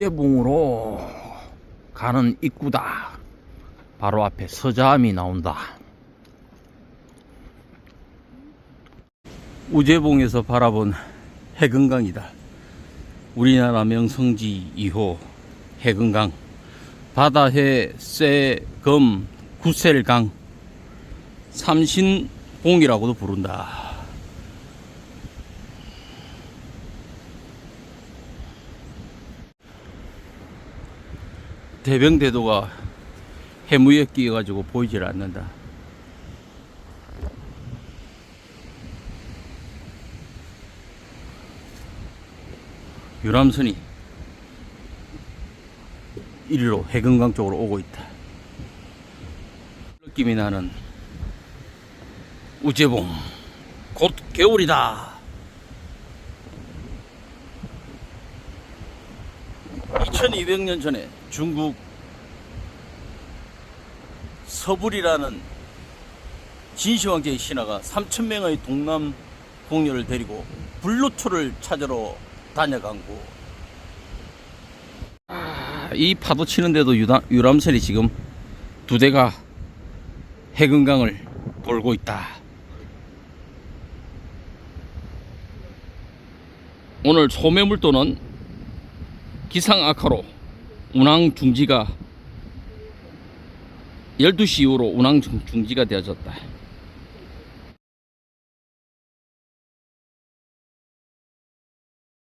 대봉으로 가는 입구다. 바로 앞에 서자암이 나온다. 우제봉에서 바라본 해금강이다. 우리나라 명성지 2호 해금강. 바다해 쇠금 구셀강 삼신봉이라고도 부른다. 대병대도가 해무에 끼어가지고 보이질 않는다. 유람선이 이리로 해금강 쪽으로 오고 있다. 느낌이 나는 우제봉 곧 겨울이다. 2200년 전에 중국 서불이라는 진시황제의 신하가 3천명의 동남 공녀를 데리고 불로초를 찾으러 다녀간 곳. 아, 이 파도 치는데도 유다, 유람선이 지금 두 대가 해금강을 돌고 있다. 오늘 소매물도는 기상 악화로 운항 중지가 12시 이후로 운항 중- 중지가 되어졌다.